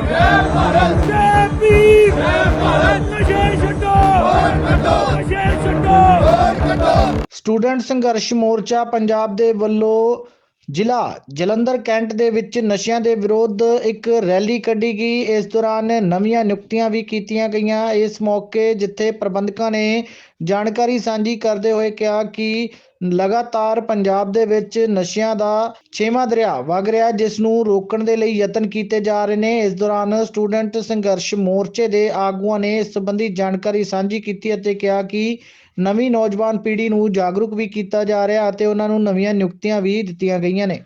ਜੈ ਭਾਰਤ ਜੈ ਭੀਮ ਜੈ ਭਾਰਤ ਨਸ਼ੇ ਛੱਡੋ ਹੋਰ ਕੱਢੋ ਨਸ਼ੇ ਛੱਡੋ ਹੋਰ ਕੱਢੋ ਸਟੂਡੈਂਟ ਸੰਘਰਸ਼ ਮੋਰਚਾ ਪੰਜਾਬ ਦੇ ਵੱਲੋਂ ਜ਼ਿਲ੍ਹਾ ਜਲੰਧਰ ਕੈਂਟ ਦੇ ਵਿੱਚ ਨਸ਼ਿਆਂ ਦੇ ਵਿਰੁੱਧ ਇੱਕ ਰੈਲੀ ਕੱਢੀ ਗਈ। ਇਸ ਦੌਰਾਨ ਨਵੀਆਂ ਨਿਯੁਕਤੀਆਂ ਵੀ ਕੀਤੀਆਂ ਗਈਆਂ। ਇਸ ਮੌਕੇ ਜਿੱਥੇ ਪ੍ਰਬੰਧਕਾਂ ਨੇ ਜਾਣਕਾਰੀ ਸਾਂਝੀ ਕਰਦੇ ਹੋਏ ਕਿਹਾ ਕਿ ਲਗਾਤਾਰ ਪੰਜਾਬ ਦੇ ਵਿੱਚ ਨਸ਼ਿਆਂ ਦਾ ਛੇਵਾਂ ਦਰਿਆ ਵਗ ਰਿਹਾ ਜਿਸ ਨੂੰ ਰੋਕਣ ਦੇ ਲਈ ਯਤਨ ਕੀਤੇ ਜਾ ਰਹੇ ਨੇ। ਇਸ ਦੌਰਾਨ ਸਟੂਡੈਂਟ ਸੰਘਰਸ਼ ਮੋਰਚੇ ਦੇ ਆਗੂਆਂ ਨੇ ਇਸ ਸੰਬੰਧੀ ਜਾਣਕਾਰੀ ਸਾਂਝੀ ਕੀਤੀ ਅਤੇ ਕਿਹਾ ਕਿ ਨਵੀਂ ਨੌਜਵਾਨ ਪੀੜ੍ਹੀ ਨੂੰ ਜਾਗਰੂਕ ਵੀ ਕੀਤਾ ਜਾ ਰਿਹਾ ਅਤੇ ਉਹਨਾਂ ਨੂੰ ਨਵੀਆਂ ਨਿਯੁਕਤੀਆਂ ਵੀ ਦਿੱਤੀਆਂ ਗਈਆਂ ਨੇ।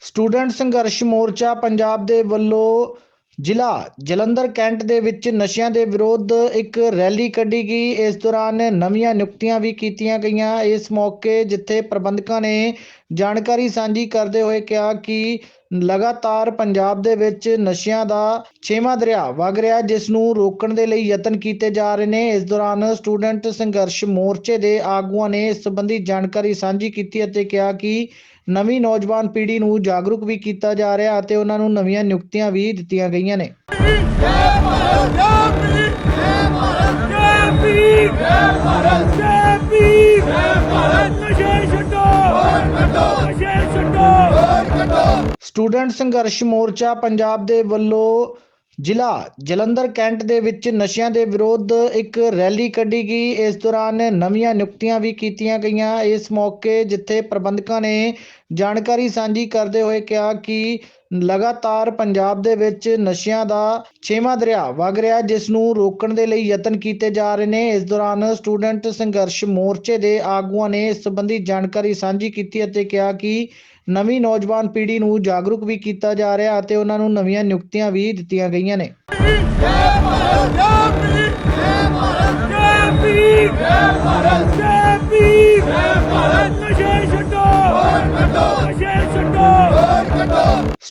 ਸਟੂਡੈਂਟ ਸੰਘਰਸ਼ ਮੋਰਚਾ ਪੰਜਾਬ ਦੇ ਵੱਲੋਂ ਜ਼ਿਲ੍ਹਾ ਜਲੰਧਰ ਕੈਂਟ ਦੇ ਵਿੱਚ ਨਸ਼ਿਆਂ ਦੇ ਵਿਰੁੱਧ ਇੱਕ ਰੈਲੀ ਕੱਢੀ ਗਈ। ਇਸ ਦੌਰਾਨ ਨਵੀਆਂ ਨਿਯੁਕਤੀਆਂ ਵੀ ਕੀਤੀਆਂ ਗਈਆਂ। ਇਸ ਮੌਕੇ ਜਿੱਥੇ ਪ੍ਰਬੰਧਕਾਂ ਨੇ ਜਾਣਕਾਰੀ ਸਾਂਝੀ ਕਰਦੇ ਹੋਏ ਕਿਹਾ ਕਿ ਲਗਾਤਾਰ ਪੰਜਾਬ ਦੇ ਵਿੱਚ ਨਸ਼ਿਆਂ ਦਾ ਛੇਵਾਂ ਦਰਿਆ ਵਗ ਰਿਹਾ ਜਿਸ ਨੂੰ ਰੋਕਣ ਦੇ ਲਈ ਯਤਨ ਕੀਤੇ ਜਾ ਰਹੇ ਨੇ। ਇਸ ਦੌਰਾਨ ਸਟੂਡੈਂਟ ਸੰਘਰਸ਼ ਮੋਰਚੇ ਦੇ ਆਗੂਆਂ ਨੇ ਇਸ ਸੰਬੰਧੀ ਜਾਣਕਾਰੀ ਸਾਂਝੀ ਕੀਤੀ ਅਤੇ ਕਿਹਾ ਕਿ ਨਵੀਂ ਨੌਜਵਾਨ ਪੀੜ੍ਹੀ ਨੂੰ ਜਾਗਰੂਕ ਵੀ ਕੀਤਾ ਜਾ ਰਿਹਾ ਅਤੇ ਉਹਨਾਂ ਨੂੰ ਨਵੀਆਂ ਨਿਯੁਕਤੀਆਂ ਵੀ ਦਿੱਤੀਆਂ ਗਈਆਂ ਨੇ। ਸਟੂਡੈਂਟ ਸੰਘਰਸ਼ ਮੋਰਚਾ ਪੰਜਾਬ ਦੇ ਵੱਲੋਂ ਜ਼ਿਲ੍ਹਾ ਜਲੰਧਰ ਕੈਂਟ ਦੇ ਵਿੱਚ ਨਸ਼ਿਆਂ ਦੇ ਵਿਰੁੱਧ ਇੱਕ ਰੈਲੀ ਕੱਢੀ ਗਈ। ਇਸ ਦੌਰਾਨ ਨਵੀਆਂ ਨਿਯੁਕਤੀਆਂ ਵੀ ਕੀਤੀਆਂ ਗਈਆਂ। ਇਸ ਮੌਕੇ ਜਿੱਥੇ ਪ੍ਰਬੰਧਕਾਂ ਨੇ ਜਾਣਕਾਰੀ ਸਾਂਝੀ ਕਰਦੇ ਹੋਏ ਕਿਹਾ ਕਿ ਲਗਾਤਾਰ ਪੰਜਾਬ ਦੇ ਵਿੱਚ ਨਸ਼ਿਆਂ ਦਾ ਛੇਵਾਂ ਦਰਿਆ ਵਗ ਰਿਹਾ ਜਿਸ ਨੂੰ ਰੋਕਣ ਦੇ ਲਈ ਯਤਨ ਕੀਤੇ ਜਾ ਰਹੇ ਨੇ। ਇਸ ਦੌਰਾਨ ਸਟੂਡੈਂਟ ਸੰਘਰਸ਼ ਮੋਰਚੇ ਦੇ ਆਗੂਆਂ ਨੇ ਇਸ ਸੰਬੰਧੀ ਜਾਣਕਾਰੀ ਸਾਂਝੀ ਕੀਤੀ ਅਤੇ ਕਿਹਾ ਕਿ ਨਵੀਂ ਨੌਜਵਾਨ ਪੀੜ੍ਹੀ ਨੂੰ ਜਾਗਰੂਕ ਵੀ ਕੀਤਾ ਜਾ ਰਿਹਾ ਅਤੇ ਉਹਨਾਂ ਨੂੰ ਨਵੀਆਂ ਨਿਯੁਕਤੀਆਂ ਵੀ ਦਿੱਤੀਆਂ ਗਈਆਂ ਨੇ। ਜੈ ਭਾਰਤ, ਜੈ ਭੀਮ ਜੈ ਭਾਰਤ, ਨਸ਼ੇ ਛੱਡੋ।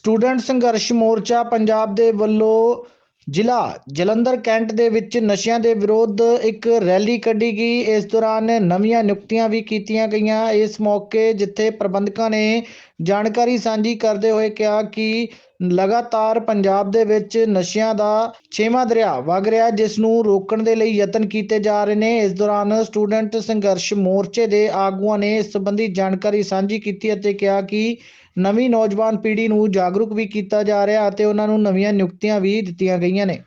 ਸਟੂਡੈਂਟ ਸੰਘਰਸ਼ ਮੋਰਚਾ ਪੰਜਾਬ ਦੇ ਵੱਲੋਂ ਜ਼ਿਲ੍ਹਾ ਜਲੰਧਰ ਕੈਂਟ ਦੇ ਵਿੱਚ ਨਸ਼ਿਆਂ ਦੇ ਵਿਰੁੱਧ ਇੱਕ ਰੈਲੀ ਕੱਢੀ ਗਈ। ਇਸ ਦੌਰਾਨ ਨਵੀਆਂ ਨਿਯੁਕਤੀਆਂ ਵੀ ਕੀਤੀਆਂ ਗਈਆਂ। ਇਸ ਮੌਕੇ ਜਿੱਥੇ ਪ੍ਰਬੰਧਕਾਂ ਨੇ ਜਾਣਕਾਰੀ ਸਾਂਝੀ ਕਰਦੇ ਹੋਏ ਕਿਹਾ ਕਿ ਲਗਾਤਾਰ ਪੰਜਾਬ ਦੇ ਵਿੱਚ ਨਸ਼ਿਆਂ ਦਾ ਛੇਵਾਂ ਦਰਿਆ ਵਗ ਰਿਹਾ ਜਿਸ ਨੂੰ ਰੋਕਣ ਦੇ ਲਈ ਯਤਨ ਕੀਤੇ ਜਾ ਰਹੇ ਨੇ। ਇਸ ਦੌਰਾਨ ਸਟੂਡੈਂਟ ਸੰਘਰਸ਼ ਮੋਰਚੇ ਦੇ ਆਗੂਆਂ ਨੇ ਇਸ ਸੰਬੰਧੀ ਜਾਣਕਾਰੀ ਸਾਂਝੀ ਕੀਤੀ ਅਤੇ ਕਿਹਾ ਕਿ ਨਵੀਂ ਨੌਜਵਾਨ ਪੀੜ੍ਹੀ ਨੂੰ ਜਾਗਰੂਕ ਵੀ ਕੀਤਾ ਜਾ ਰਿਹਾ ਅਤੇ ਉਹਨਾਂ ਨੂੰ ਨਵੀਆਂ ਨਿਯੁਕਤੀਆਂ ਵੀ ਦਿੱਤੀਆਂ ਗਈਆਂ ਨੇ।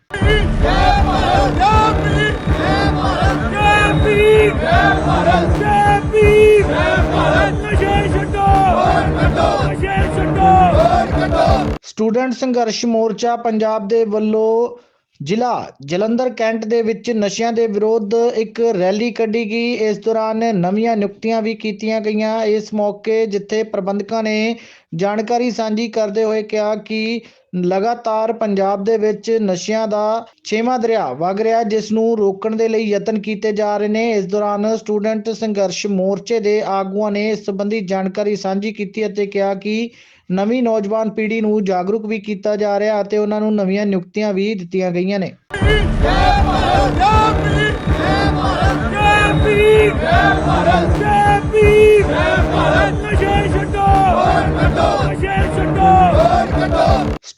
ਸਟੂਡੈਂਟ ਸੰਘਰਸ਼ ਮੋਰਚਾ ਪੰਜਾਬ ਦੇ ਵੱਲੋਂ ਜ਼ਿਲ੍ਹਾ ਜਲੰਧਰ ਕੈਂਟ ਦੇ ਵਿੱਚ ਨਸ਼ਿਆਂ ਦੇ ਵਿਰੁੱਧ ਇੱਕ ਰੈਲੀ ਕੱਢੀ ਗਈ। ਇਸ ਦੌਰਾਨ ਨਵੀਆਂ ਨਿਯੁਕਤੀਆਂ ਵੀ ਕੀਤੀਆਂ ਗਈਆਂ। ਇਸ ਮੌਕੇ ਜਿੱਥੇ ਪ੍ਰਬੰਧਕਾਂ ਨੇ ਜਾਣਕਾਰੀ ਸਾਂਝੀ ਕਰਦੇ ਹੋਏ ਕਿਹਾ ਕਿ ਲਗਾਤਾਰ ਪੰਜਾਬ ਦੇ ਵਿੱਚ ਨਸ਼ਿਆਂ ਦਾ ਛੇਵਾਂ ਦਰਿਆ ਵਗ ਰਿਹਾ ਜਿਸ ਨੂੰ ਰੋਕਣ ਦੇ ਲਈ ਯਤਨ ਕੀਤੇ ਜਾ ਰਹੇ ਨੇ। ਇਸ ਦੌਰਾਨ ਸਟੂਡੈਂਟ ਸੰਘਰਸ਼ ਮੋਰਚੇ ਦੇ ਆਗੂਆਂ ਨੇ ਇਸ ਸੰਬੰਧੀ ਜਾਣਕਾਰੀ ਸਾਂਝੀ ਕੀਤੀ ਅਤੇ ਕਿਹਾ ਕਿ ਨਵੀਂ ਨੌਜਵਾਨ ਪੀੜ੍ਹੀ ਨੂੰ ਜਾਗਰੂਕ ਵੀ ਕੀਤਾ ਜਾ ਰਿਹਾ ਅਤੇ ਉਹਨਾਂ ਨੂੰ ਨਵੀਆਂ ਨਿਯੁਕਤੀਆਂ ਵੀ ਦਿੱਤੀਆਂ ਗਈਆਂ ਨੇ। ਜੈ ਭਾਰਤ ਜੈ ਭਾਰਤ।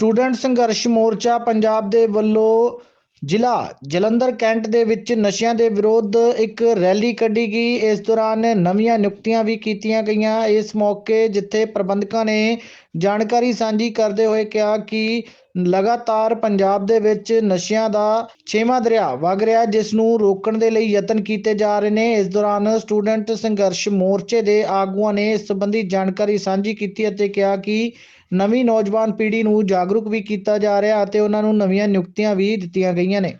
ਸਟੂਡੈਂਟ ਸੰਘਰਸ਼ ਮੋਰਚਾ ਪੰਜਾਬ ਦੇ ਵੱਲੋਂ ਜ਼ਿਲ੍ਹਾ ਜਲੰਧਰ ਕੈਂਟ ਦੇ ਵਿੱਚ ਨਸ਼ਿਆਂ ਦੇ ਵਿਰੁੱਧ ਇੱਕ ਰੈਲੀ ਕੱਢੀ ਗਈ। ਇਸ ਦੌਰਾਨ ਨਵੀਆਂ ਨਿਯੁਕਤੀਆਂ ਵੀ ਕੀਤੀਆਂ ਗਈਆਂ। ਇਸ ਮੌਕੇ ਜਿੱਥੇ ਪ੍ਰਬੰਧਕਾਂ ਨੇ ਜਾਣਕਾਰੀ ਸਾਂਝੀ ਕਰਦੇ ਹੋਏ ਕਿਹਾ ਕਿ ਲਗਾਤਾਰ ਪੰਜਾਬ ਦੇ ਵਿੱਚ ਨਸ਼ਿਆਂ ਦਾ ਛੇਵਾਂ ਦਰਿਆ ਵਗ ਰਿਹਾ ਜਿਸ ਨੂੰ ਰੋਕਣ ਦੇ ਲਈ ਯਤਨ ਕੀਤੇ ਜਾ ਰਹੇ ਨੇ। ਇਸ ਦੌਰਾਨ ਸਟੂਡੈਂਟ ਸੰਘਰਸ਼ ਮੋਰਚੇ ਦੇ ਆਗੂਆਂ ਨੇ ਇਸ ਸੰਬੰਧੀ ਜਾਣਕਾਰੀ ਸਾਂਝੀ ਕੀਤੀ ਅਤੇ ਕਿਹਾ ਕਿ ਨਵੀਂ ਨੌਜਵਾਨ ਪੀੜ੍ਹੀ ਨੂੰ ਜਾਗਰੂਕ ਵੀ ਕੀਤਾ ਜਾ ਰਿਹਾ ਅਤੇ ਉਹਨਾਂ ਨੂੰ ਨਵੀਆਂ ਨਿਯੁਕਤੀਆਂ ਵੀ ਦਿੱਤੀਆਂ ਗਈਆਂ ਨੇ।